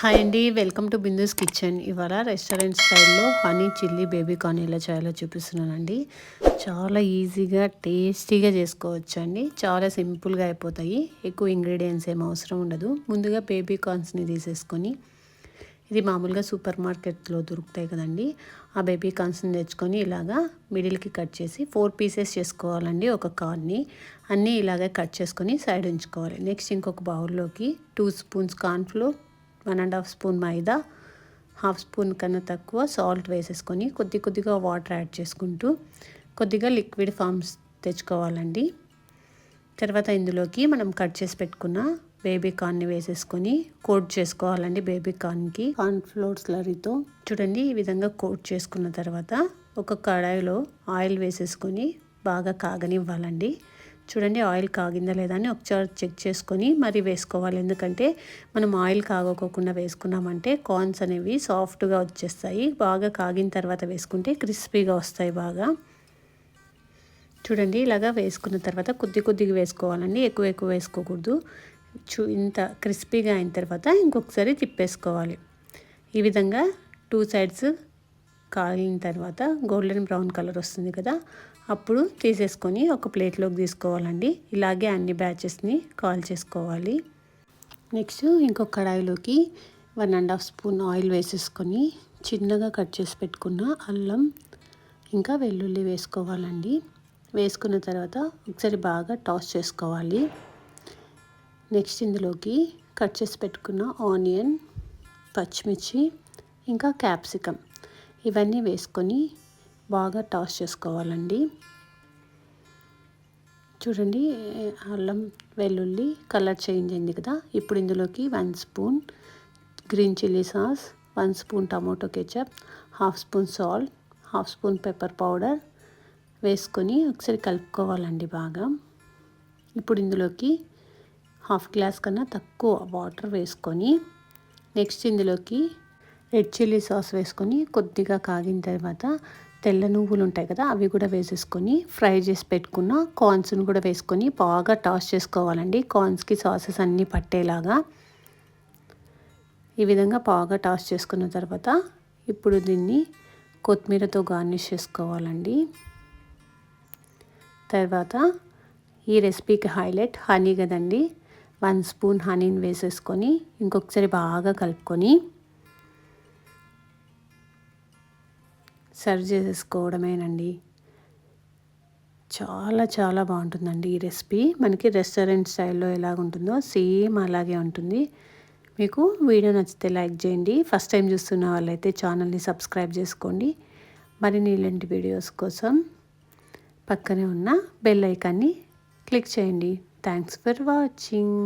Hi అండి welcome to Bindu's kitchen. ఇవాళ restaurant స్టైల్లో హనీ చిల్లీ బేబీ కార్న్ ఎలా చేయాలో చూపిస్తున్నానండి. చాలా ఈజీగా టేస్టీగా చేసుకోవచ్చు అండి చాలా సింపుల్గా అయిపోతాయి. ఎక్కువ ఇంగ్రీడియంట్స్ ఏం అవసరం ఉండదు. ముందుగా బేబీ కార్న్స్ని తీసేసుకొని ఇది మామూలుగా సూపర్ మార్కెట్లో దొరుకుతాయి కదండి. ఆ బేబీ కార్న్స్ని తెచ్చుకొని ఇలాగా మిడిల్కి కట్ చేసి ఫోర్ పీసెస్ చేసుకోవాలండి ఒక కార్న్ని. అన్నీ ఇలాగే కట్ చేసుకొని సైడ్ ఉంచుకోవాలి. నెక్స్ట్ ఇంకొక బౌల్లోకి two spoons cornflour one and half spoon maida half spoon కన్నా తక్కువ సాల్ట్ వేసేసుకొని కొద్ది కొద్దిగా వాటర్ యాడ్ చేసుకుంటూ కొద్దిగా లిక్విడ్ ఫామ్స్ తెచ్చుకోవాలండి. తర్వాత ఇందులోకి మనం కట్ చేసి పెట్టుకున్న బేబీ కార్న్ని వేసేసుకొని కోట్ చేసుకోవాలండి బేబీ కార్న్కి కార్న్ ఫ్లోర్ స్లరీతో. చూడండి ఈ విధంగా కోట్ చేసుకున్న తర్వాత ఒక కడాయిలో ఆయిల్ వేసేసుకొని బాగా కాగనివ్వాలండి. చూడండి ఆయిల్ కాగిందా లేదా అని ఒకసారి చెక్ చేసుకొని మరి వేసుకోవాలి. ఎందుకంటే మనం ఆయిల్ కాగకోకుండా వేసుకున్నామంటే కార్న్స్ అనేవి సాఫ్ట్గా వచ్చేస్తాయి. బాగా కాగిన తర్వాత వేసుకుంటే క్రిస్పీగా వస్తాయి బాగా. చూడండి ఇలాగా వేసుకున్న తర్వాత కొద్ది కొద్దిగా వేసుకోవాలండి. ఎక్కువ ఎక్కువ వేసుకోకూడదు. చూ ఇంత క్రిస్పీగా అయిన తర్వాత ఇంకొకసారి తిప్పేసుకోవాలి. ఈ విధంగా టూ సైడ్స్ కాగిన తర్వాత గోల్డెన్ బ్రౌన్ కలర్ వస్తుంది కదా అప్పుడు తీసేసుకొని ఒక ప్లేట్లోకి తీసుకోవాలండి. ఇలాగే అన్ని బ్యాచెస్ని కాల్ చేసుకోవాలి. నెక్స్ట్ ఇంకొక కడాయిలోకి one and half spoon oil వేసేసుకొని చిన్నగా కట్ చేసి పెట్టుకున్న అల్లం ఇంకా వెల్లుల్లి వేసుకోవాలండి. వేసుకున్న తర్వాత ఒకసారి బాగా టాస్ చేసుకోవాలి. నెక్స్ట్ ఇందులోకి కట్ చేసి పెట్టుకున్న ఆనియన్ పచ్చిమిర్చి ఇంకా క్యాప్సికమ్. ఇవన్నీ వేసుకొని బాగా టాస్ చేసుకోవాలండి. చూడండి అల్లం వెల్లుల్లి కలర్ చేంజ్ అయింది కదా. ఇప్పుడు ఇందులోకి one spoon green chilli sauce one spoon tomato ketchup half spoon salt half spoon pepper powder వేసుకొని ఒకసారి కలుపుకోవాలండి బాగా. ఇప్పుడు ఇందులోకి హాఫ్ గ్లాస్ కన్నా తక్కువ వాటర్ వేసుకొని నెక్స్ట్ ఇందులోకి రెడ్ చిల్లీ సాస్ వేసుకొని కొద్దిగా కాగిన తర్వాత తెల్ల నువ్వులు ఉంటాయి కదా అవి కూడా వేసేసుకొని ఫ్రై చేసి పెట్టుకున్న కార్న్స్ని కూడా వేసుకొని బాగా టాస్ చేసుకోవాలండి. కార్న్స్కి సాసెస్ అన్నీ పట్టేలాగా ఈ విధంగా బాగా టాస్ చేసుకున్న తర్వాత ఇప్పుడు దీన్ని కొత్తిమీరతో గార్నిష్ చేసుకోవాలండి. తర్వాత ఈ రెసిపీకి హైలైట్ హనీ కదండి. వన్ స్పూన్ హనీని వేసేసుకొని ఇంకొకసారి బాగా కలుపుకొని సర్వ్ చేసేసుకోవడమేనండి. చాలా చాలా బాగుంటుందండి ఈ రెసిపీ. మనకి రెస్టారెంట్ స్టైల్లో ఎలాగ ఉంటుందో సేమ్ అలాగే ఉంటుంది. మీకు వీడియో నచ్చితే లైక్ చేయండి. ఫస్ట్ టైం చూస్తున్న వాళ్ళైతే ఛానల్ని సబ్స్క్రైబ్ చేసుకోండి. మరిన్ని ఇలాంటి వీడియోస్ కోసం పక్కనే ఉన్న బెల్ ఐకాన్ని క్లిక్ చేయండి. Thanks for watching.